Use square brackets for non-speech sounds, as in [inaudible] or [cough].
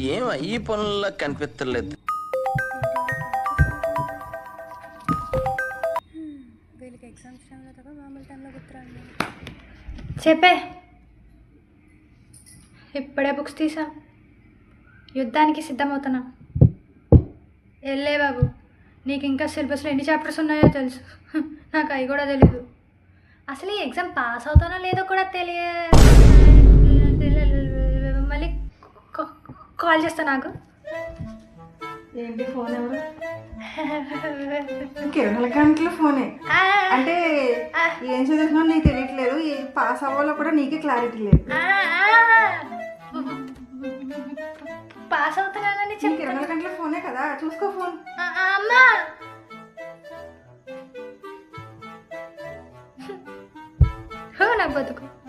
ఈ పనుల్లో కనిపించలేదు వీళ్ళకి ఎగ్జామ్స్ టైంలో తప్ప మామూలు టైంలో గుర్తురాండి చెప్పే. ఇప్పుడే బుక్స్ తీసా. యుద్ధానికి సిద్ధమవుతున్నా. వెళ్ళే బాబు నీకు ఇంకా సిలబస్లో ఎన్ని చాప్టర్స్ ఉన్నాయో తెలుసు. నాకు అవి కూడా తెలీదు. అసలు ఈ ఎగ్జామ్ పాస్ అవుతానో లేదో కూడా తెలియదు. కాల్ చేస్తా నాకు. ఏంటి ఫోన్ ఎవరు? [laughs] నెల గంటల ఫోనే. అంటే ఏం చదువుతున్నా నీకు తెలియట్లేదు. పాస్ అవ్వాలో కూడా నీకే క్లారిటీ లేదు. పాస్ అవుతున్నానని నీకు చెప్పి. నాలుగు గంటల ఫోనే కదా. చూసుకో ఫోన్. అమ్మా. హో, నా బతుకు.